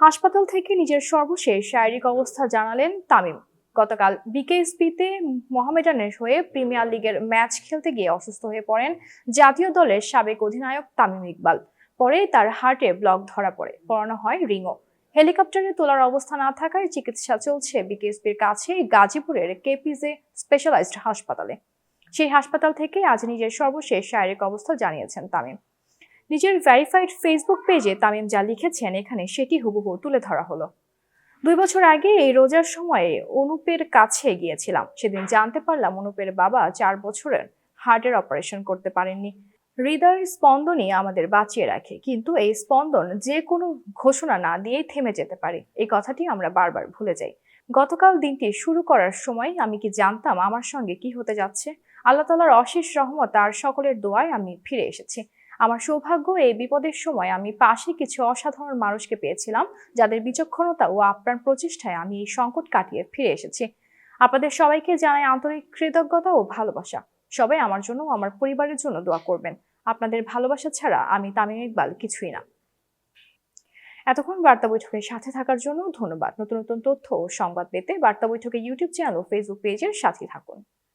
হাসপাতাল থেকে নিজের সর্বশেষ শারীরিক অবস্থা জানালেন তামিম। গতকাল বিকেএসপিতে মোহামেডানের হয়ে প্রিমিয়ার লিগের ম্যাচ খেলতে গিয়ে অসুস্থ হয়ে পড়েন জাতীয় দলের সাবেক অধিনায়ক তামিম ইকবাল। পরে তার হার্টে ব্লক ধরা পড়ে, পড়ানো হয় রিংও। হেলিকপ্টারে তোলার অবস্থা না থাকায় চিকিৎসা চলছে বিকেএসপির কাছে গাজীপুরের কেপিজে স্পেশালাইজড হাসপাতালে। সেই হাসপাতাল থেকে আজ নিজের সর্বশেষ শারীরিক অবস্থা জানিয়েছেন তামিম। নিজের ভেরিফাইড ফেসবুক পেজে তামিম যা লিখেছেন এখানে সেটি হুবহু তুলে ধরা হলো। দুই বছর আগে এই রোজার সময়ে অনুপের কাছে গিয়েছিলাম। সেদিন জানতে পারলাম অনুপের বাবা চার বছরের হার্টের অপারেশন করতে পারেননি। হৃদয়ের স্পন্দনই আমাদের বাঁচিয়ে রাখে, কিন্তু এই স্পন্দন যে কোনো ঘোষণা না দিয়েই থেমে যেতে পারে। এই কথাটি আমরা বারবার ভুলে যাই। গতকাল দিনটি শুরু করার সময় আমি কি জানতাম আমার সঙ্গে কি হতে যাচ্ছে? আল্লাহ তালার অশেষ রহমত আর সকলের দোয়ায় আমি ফিরে এসেছি। আমার সৌভাগ্য এই বিপদের সময় আমি পাশে কিছু অসাধারণ মানুষকে পেয়েছিলাম, যাদের বিচক্ষণতা ও আপ্রাণ প্রচেষ্টায় আমি এই সংকট কাটিয়ে ফিরে এসেছি। আপনাদের সবাইকে জানাই আন্তরিক কৃতজ্ঞতা ও ভালোবাসা। সবাই আমার জন্য, আমার পরিবারের জন্য দোয়া করবেন। আপনাদের ভালোবাসা ছাড়া আমি তামিম ইকবাল কিছুই না। এতক্ষণ বার্তা বৈঠকের সাথে থাকার জন্য ধন্যবাদ। নতুন নতুন তথ্য ও সংবাদ পেতে বার্তা বৈঠকের ইউটিউব চ্যানেল ও ফেসবুক পেজের সাথে থাকুন।